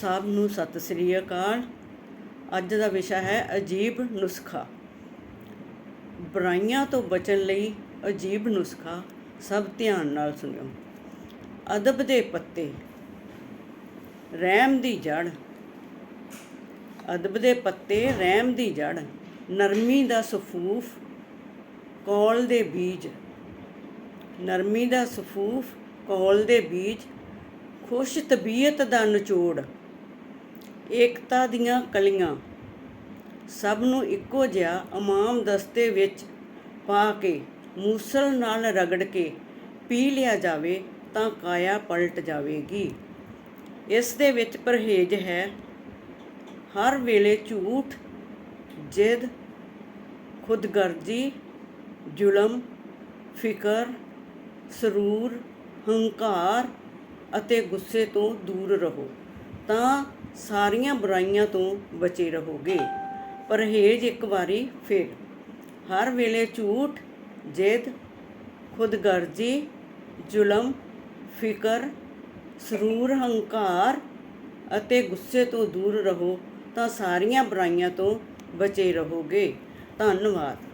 ਸਭ ਨੂੰ ਸਤਿ ਸ੍ਰੀ ਅਕਾਲ। ਅੱਜ ਦਾ ਵਿਸ਼ਾ ਹੈ ਅਜੀਬ ਨੁਸਖਾ। ਬੁਰਾਈਆਂ ਤੋਂ ਬਚਣ ਲਈ ਅਜੀਬ ਨੁਸਖਾ, ਸਭ ਧਿਆਨ ਨਾਲ ਸੁਣਿਓ। ਅਦਬ ਦੇ ਪੱਤੇ, ਰਹਿਮ ਦੀ ਜੜ। ਅਦਬ ਦੇ ਪੱਤੇ, ਰਹਿਮ ਦੀ ਜੜ, ਨਰਮੀ ਦਾ ਸਫੂਫ, ਕੌਲ ਦੇ ਬੀਜ। ਨਰਮੀ ਦਾ ਸਫੂਫ, ਕੌਲ ਦੇ ਬੀਜ, ਖੁਸ਼ ਤਬੀਅਤ ਦਾ ਨਿਚੋੜ। ਏਕਤਾ ਦੀਆਂ ਕਲੀਆਂ। ਸਭ ਨੂੰ ਇੱਕੋ ਜਿਹਾ ਇਮਾਮ ਦਸਤੇ ਵਿੱਚ ਪਾ ਕੇ, ਮੂਸਲ ਨਾਲ ਰਗੜ ਕੇ ਪੀ ਲਿਆ ਜਾਵੇ ਤਾਂ ਕਾਇਆ ਪਲਟ ਜਾਵੇਗੀ। ਇਸ ਦੇ ਵਿੱਚ ਪਰਹੇਜ ਹੈ, ਹਰ ਵੇਲੇ ਝੂਠ, ਜਿੱਦ, ਖੁਦਗਰਜ਼ੀ, ਜ਼ੁਲਮ, ਫਿਕਰ, ਸਰੂਰ, ਹੰਕਾਰ ਅਤੇ ਗੁੱਸੇ ਤੋਂ ਦੂਰ ਰਹੋ। ਤਾਂ ਸਾਰੀਆਂ ਬੁਰਾਈਆਂ ਤੋਂ ਬਚੇ ਰਹੋਗੇ। ਪਰਹੇਜ਼ ਇੱਕ ਵਾਰੀ ਫਿਰ। ਹਰ ਵੇਲੇ ਝੂਠ, ਜਿੱਦ, ਖੁਦਗਰਜ਼ੀ, ਜ਼ੁਲਮ, ਫਿਕਰ, ਸਰੂਰ, ਹੰਕਾਰ ਅਤੇ ਗੁੱਸੇ ਤੋਂ ਦੂਰ ਰਹੋ ਤਾਂ ਸਾਰੀਆਂ ਬੁਰਾਈਆਂ ਤੋਂ ਬਚੇ ਰਹੋਗੇ। ਧੰਨਵਾਦ।